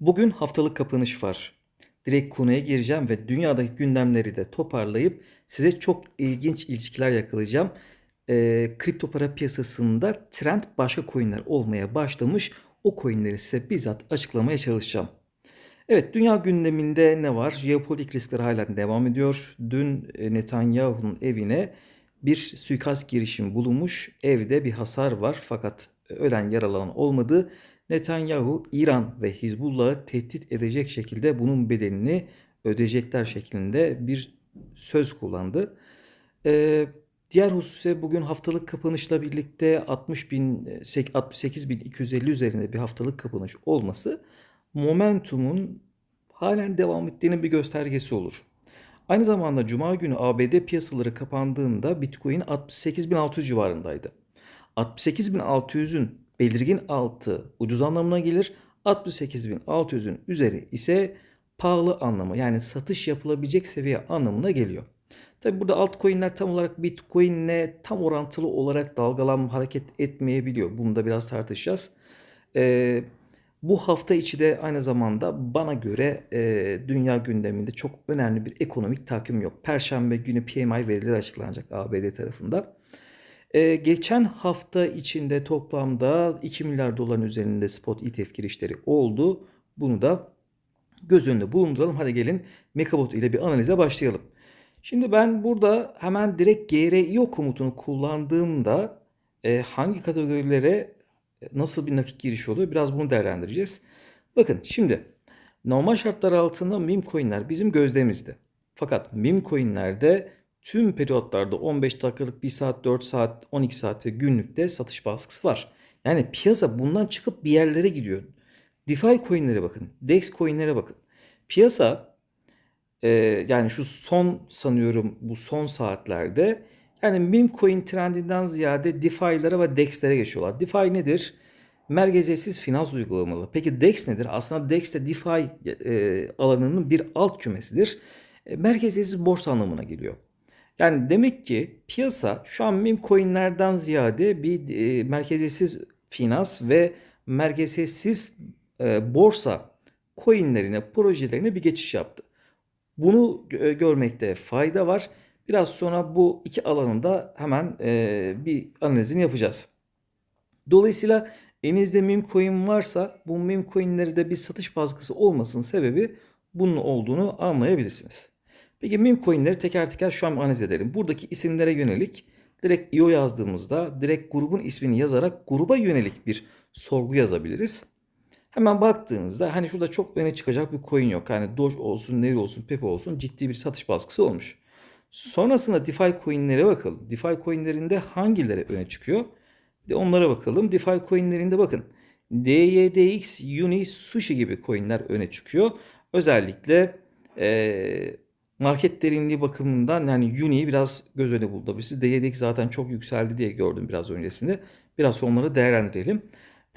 Bugün haftalık kapanış var. Direkt konuya gireceğim ve dünyadaki gündemleri de toparlayıp size çok ilginç ilişkiler yakalayacağım. Ee, kripto para piyasasında trend başka coinler olmaya başlamış. O coinleri size bizzat açıklamaya çalışacağım. Evet, dünya gündeminde ne var? Jeopolitik riskler hala devam ediyor. Dün e, Netanyahu'nun evine bir suikast girişimi bulunmuş. Evde bir hasar var fakat ölen yaralanan olmadı. Netanyahu İran ve Hizbullah'ı tehdit edecek şekilde bunun bedelini ödeyecekler şeklinde bir söz kullandı. Ee, diğer husus ise bugün haftalık kapanışla birlikte 60 bin, 68.250 üzerinde bir haftalık kapanış olması momentumun halen devam ettiğinin bir göstergesi olur. Aynı zamanda Cuma günü ABD piyasaları kapandığında Bitcoin 68.600 civarındaydı. 68.600'ün belirgin altı ucuz anlamına gelir. 68.600'ün üzeri ise pahalı anlamı yani satış yapılabilecek seviye anlamına geliyor. Tabi burada altcoin'ler tam olarak Bitcoin'le tam orantılı olarak dalgalanma hareket etmeyebiliyor. Bunu da biraz tartışacağız. Ee, bu hafta içi de aynı zamanda bana göre e, dünya gündeminde çok önemli bir ekonomik takvim yok. Perşembe günü PMI verileri açıklanacak ABD tarafında. E, geçen hafta içinde toplamda 2 milyar doların üzerinde spot ETF girişleri oldu. Bunu da göz önünde bulunduralım. Hadi gelin Mekabot ile bir analize başlayalım. Şimdi ben burada hemen direkt GRIO komutunu kullandığımda e, hangi kategorilere nasıl bir nakit girişi oluyor biraz bunu değerlendireceğiz. Bakın şimdi normal şartlar altında meme coinler bizim gözlemimizde. Fakat meme coinlerde tüm periyotlarda 15 dakikalık 1 saat, 4 saat, 12 saat ve günlükte satış baskısı var. Yani piyasa bundan çıkıp bir yerlere gidiyor. DeFi coinlere bakın. DEX coinlere bakın. Piyasa e, yani şu son sanıyorum bu son saatlerde yani meme coin trendinden ziyade DeFi'lara ve DEX'lere geçiyorlar. DeFi nedir? Merkeziyetsiz finans uygulamalı. Peki DEX nedir? Aslında DEX de DeFi e, alanının bir alt kümesidir. E, merkeziyetsiz borsa anlamına geliyor. Yani demek ki piyasa şu an meme coinlerden ziyade bir e, merkeziyetsiz finans ve merkeziyetsiz e, borsa coinlerine, projelerine bir geçiş yaptı. Bunu e, görmekte fayda var. Biraz sonra bu iki alanında hemen e, bir analizini yapacağız. Dolayısıyla elinizde meme coin varsa bu meme coinleri de bir satış baskısı olmasının sebebi bunun olduğunu anlayabilirsiniz. Peki meme coinleri teker teker şu an analiz edelim. Buradaki isimlere yönelik direkt IO yazdığımızda direkt grubun ismini yazarak gruba yönelik bir sorgu yazabiliriz. Hemen baktığınızda hani şurada çok öne çıkacak bir coin yok. Yani Doge olsun, Neri olsun, Pepe olsun ciddi bir satış baskısı olmuş. Sonrasında DeFi coinlere bakalım. DeFi coinlerinde hangileri öne çıkıyor? Bir de onlara bakalım. DeFi coinlerinde bakın. DYDX, Uni, Sushi gibi coinler öne çıkıyor. Özellikle ee, market derinliği bakımından yani Uni'yi biraz göz önüne bulunabilirsiniz. DYDX zaten çok yükseldi diye gördüm biraz öncesinde. Biraz onları değerlendirelim.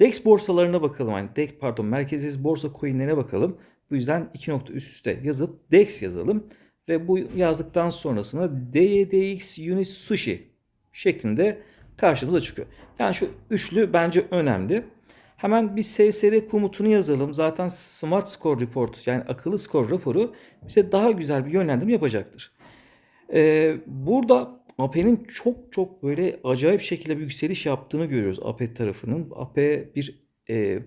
DEX borsalarına bakalım. Yani DEX pardon merkeziz borsa coinlerine bakalım. Bu yüzden iki nokta üst üste yazıp DEX yazalım. Ve bu yazdıktan sonrasında DYDX Unit Sushi şeklinde karşımıza çıkıyor. Yani şu üçlü bence önemli. Hemen bir SSR komutunu yazalım. Zaten Smart Score Report yani akıllı skor raporu bize daha güzel bir yönlendirme yapacaktır. Ee, burada AP'nin çok çok böyle acayip şekilde bir yükseliş yaptığını görüyoruz AP tarafının. AP bir e,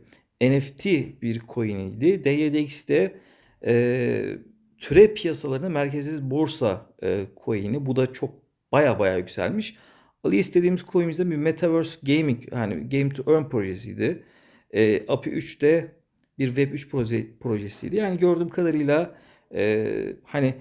NFT bir coin'iydi. DYDX'de e, türe piyasalarına merkeziz borsa e, coin'i. Bu da çok baya baya yükselmiş. Ali istediğimiz coin'imizde bir Metaverse Gaming yani Game to Earn projesiydi. E, API 3'te bir Web 3 proje, projesiydi. Yani gördüğüm kadarıyla e, hani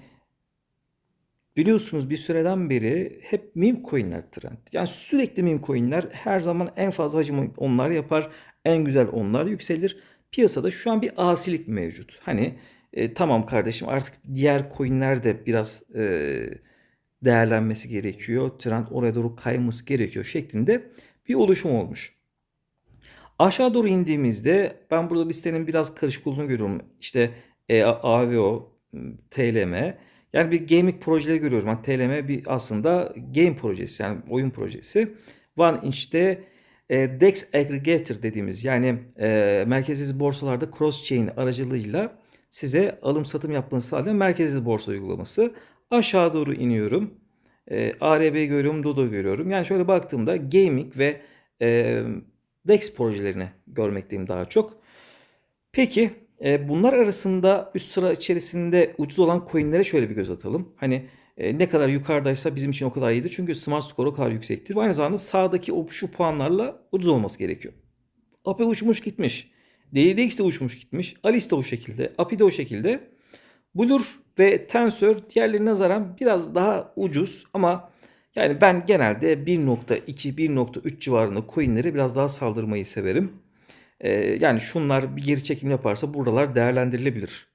biliyorsunuz bir süreden beri hep meme coinler trend. Yani sürekli meme coinler her zaman en fazla hacim onlar yapar. En güzel onlar yükselir. Piyasada şu an bir asilik mevcut. Hani e, tamam kardeşim artık diğer coinler de biraz e, değerlenmesi gerekiyor. Trend oraya doğru kayması gerekiyor şeklinde bir oluşum olmuş. Aşağı doğru indiğimizde ben burada listenin biraz karışık olduğunu görüyorum. İşte e, AVO, TLM yani bir gaming projeleri görüyorum. Yani TLM bir aslında game projesi yani oyun projesi. One Inch'te e, DEX Aggregator dediğimiz yani e, merkezsiz borsalarda cross chain aracılığıyla size alım satım yapmanızı sağlayan merkezsiz borsa uygulaması. Aşağı doğru iniyorum. E, ARB görüyorum, Dodo görüyorum. Yani şöyle baktığımda gaming ve e, DEX projelerini görmekteyim daha çok. Peki e, bunlar arasında üst sıra içerisinde ucuz olan coinlere şöyle bir göz atalım. Hani e, ne kadar yukarıdaysa bizim için o kadar iyidir. Çünkü smart score o kadar yüksektir. Ve aynı zamanda sağdaki o şu puanlarla ucuz olması gerekiyor. APE uçmuş gitmiş. DDX de uçmuş gitmiş. Alice de o şekilde. API de o şekilde. Blur ve Tensor diğerlerine nazaran biraz daha ucuz ama yani ben genelde 1.2 1.3 civarında coinlere biraz daha saldırmayı severim. Ee, yani şunlar bir geri çekim yaparsa buralar değerlendirilebilir.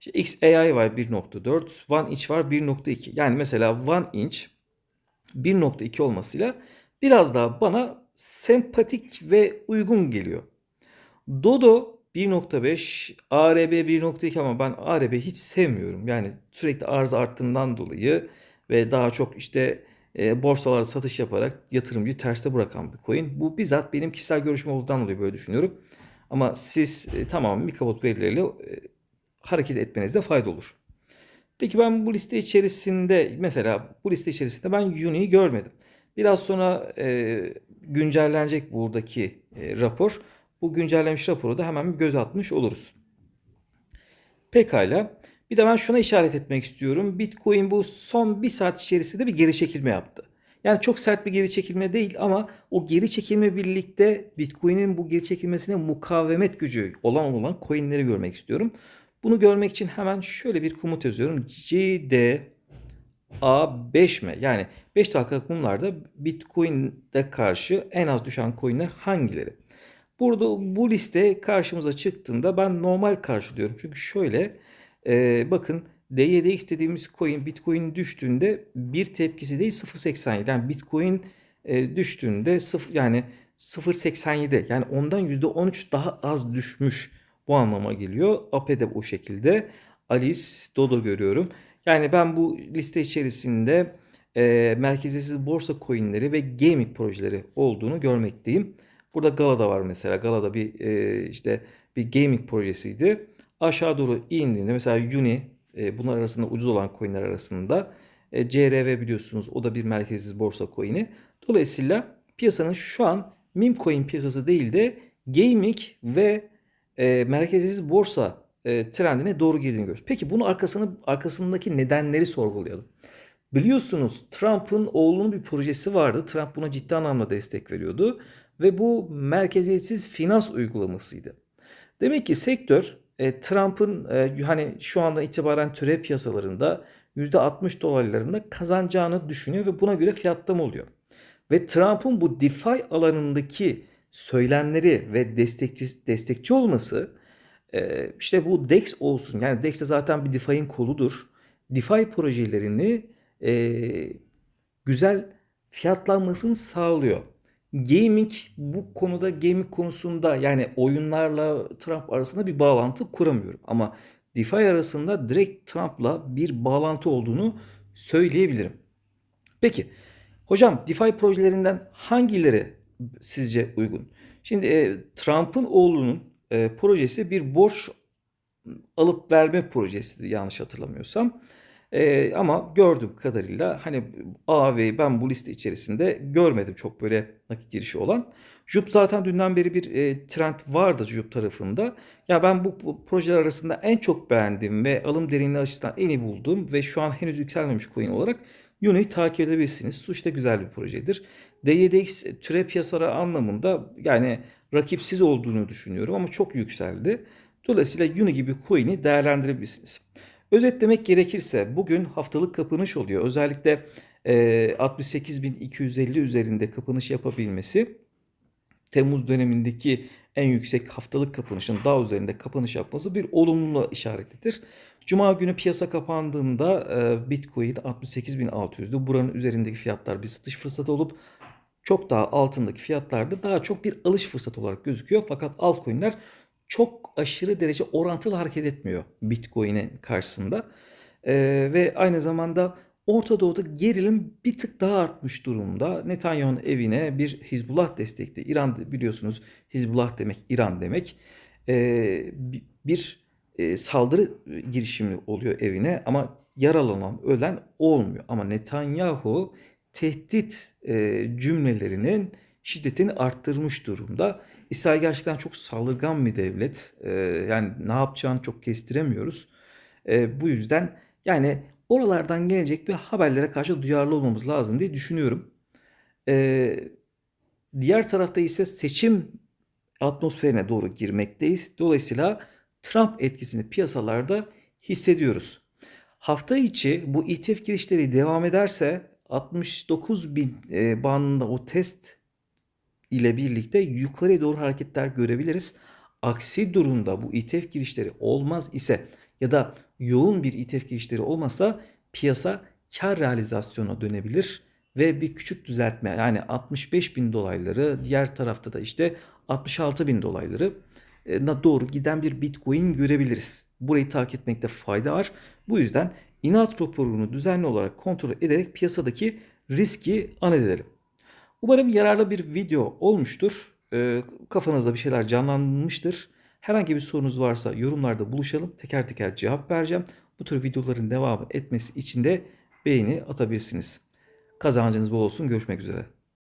İşte XAI var 1.4, One Inch var 1.2. Yani mesela One Inch 1.2 olmasıyla biraz daha bana sempatik ve uygun geliyor. Dodo 1.5, ARB 1.2 ama ben ARB hiç sevmiyorum. Yani sürekli arz arttığından dolayı ve daha çok işte e, borsalarda satış yaparak yatırımcıyı terste bırakan bir coin. Bu bizzat benim kişisel görüşüm olduğundan dolayı böyle düşünüyorum. Ama siz e, tamamen Mikabot verileriyle e, hareket etmenizde fayda olur. Peki ben bu liste içerisinde mesela bu liste içerisinde ben Uni'yi görmedim. Biraz sonra e, güncellenecek buradaki e, rapor. Bu güncellenmiş raporu da hemen bir göz atmış oluruz. Pekala. Bir de ben şuna işaret etmek istiyorum. Bitcoin bu son bir saat içerisinde bir geri çekilme yaptı. Yani çok sert bir geri çekilme değil ama o geri çekilme birlikte Bitcoin'in bu geri çekilmesine mukavemet gücü olan olan coinleri görmek istiyorum. Bunu görmek için hemen şöyle bir komut yazıyorum. CD A5M yani 5 dakikalık mumlarda Bitcoin'de karşı en az düşen coinler hangileri? Burada bu liste karşımıza çıktığında ben normal karşılıyorum. Çünkü şöyle e, bakın DYDX dediğimiz coin Bitcoin düştüğünde bir tepkisi değil 0.87. Yani Bitcoin e, düştüğünde 0 yani 0.87 yani ondan %13 daha az düşmüş bu anlama geliyor. APE de bu şekilde. Alice, Dodo görüyorum. Yani ben bu liste içerisinde e, merkeziyetsiz borsa coinleri ve gaming projeleri olduğunu görmekteyim. Burada Galada var mesela. Galada bir e, işte bir gaming projesiydi. Aşağı doğru indiğinde mesela Uni e, bunlar arasında ucuz olan coinler arasında e, CRV biliyorsunuz o da bir merkezsiz borsa coin'i. Dolayısıyla piyasanın şu an meme coin piyasası değil de gaming ve e, merkezsiz borsa e, trendine doğru girdiğini görüyoruz. Peki bunun arkasını, arkasındaki nedenleri sorgulayalım. Biliyorsunuz Trump'ın oğlunun bir projesi vardı. Trump buna ciddi anlamda destek veriyordu ve bu merkeziyetsiz finans uygulamasıydı. Demek ki sektör e, Trump'ın e, hani şu anda itibaren türev piyasalarında %60 dolarlarında kazanacağını düşünüyor ve buna göre fiyatlama oluyor. Ve Trump'ın bu DeFi alanındaki söylemleri ve destekçi destekçi olması e, işte bu DEX olsun. Yani DEX de zaten bir DeFi'nin koludur. DeFi projelerini e, güzel fiyatlanmasını sağlıyor. Gaming bu konuda gaming konusunda yani oyunlarla Trump arasında bir bağlantı kuramıyorum. Ama DeFi arasında direkt Trump'la bir bağlantı olduğunu söyleyebilirim. Peki hocam DeFi projelerinden hangileri sizce uygun? Şimdi e, Trump'ın oğlunun e, projesi bir borç alıp verme projesi yanlış hatırlamıyorsam. E, ama gördüğüm kadarıyla hani A ve ben bu liste içerisinde görmedim çok böyle nakit girişi olan. Jup zaten dünden beri bir e, trend vardı Jup tarafında. Ya ben bu, bu projeler arasında en çok beğendiğim ve alım derinliği açısından en iyi bulduğum ve şu an henüz yükselmemiş coin olarak Uni'yi takip edebilirsiniz. Suç da güzel bir projedir. DYDX türe piyasaları anlamında yani rakipsiz olduğunu düşünüyorum ama çok yükseldi. Dolayısıyla Uni gibi coin'i değerlendirebilirsiniz. Özetlemek gerekirse bugün haftalık kapanış oluyor. Özellikle e, 68.250 üzerinde kapanış yapabilmesi Temmuz dönemindeki en yüksek haftalık kapanışın daha üzerinde kapanış yapması bir olumlu işaretidir. Cuma günü piyasa kapandığında e, Bitcoin 68.600'dü. Buranın üzerindeki fiyatlar bir satış fırsatı olup çok daha altındaki fiyatlarda daha çok bir alış fırsatı olarak gözüküyor. Fakat altcoin'ler çok aşırı derece orantılı hareket etmiyor Bitcoin'in karşısında. Ee, ve aynı zamanda Orta Doğu'da gerilim bir tık daha artmış durumda. Netanyahu'nun evine bir Hizbullah destekli, İran biliyorsunuz Hizbullah demek İran demek. Bi- bir e, saldırı girişimi oluyor evine ama yaralanan, ölen olmuyor. Ama Netanyahu tehdit e, cümlelerinin şiddetini arttırmış durumda. İsrail gerçekten çok saldırgan bir devlet. Ee, yani ne yapacağını çok kestiremiyoruz. Ee, bu yüzden yani oralardan gelecek bir haberlere karşı duyarlı olmamız lazım diye düşünüyorum. Ee, diğer tarafta ise seçim atmosferine doğru girmekteyiz. Dolayısıyla Trump etkisini piyasalarda hissediyoruz. Hafta içi bu ETF girişleri devam ederse 69 bin e, bandında o test ile birlikte yukarı doğru hareketler görebiliriz. Aksi durumda bu ETF girişleri olmaz ise ya da yoğun bir ETF girişleri olmasa piyasa kar realizasyona dönebilir ve bir küçük düzeltme yani 65 bin dolayları diğer tarafta da işte 66 bin dolayları e, doğru giden bir Bitcoin görebiliriz. Burayı takip etmekte fayda var. Bu yüzden inat raporunu düzenli olarak kontrol ederek piyasadaki riski analiz edelim. Umarım yararlı bir video olmuştur. Ee, kafanızda bir şeyler canlanmıştır. Herhangi bir sorunuz varsa yorumlarda buluşalım. Teker teker cevap vereceğim. Bu tür videoların devamı etmesi için de beğeni atabilirsiniz. Kazancınız bol olsun. Görüşmek üzere.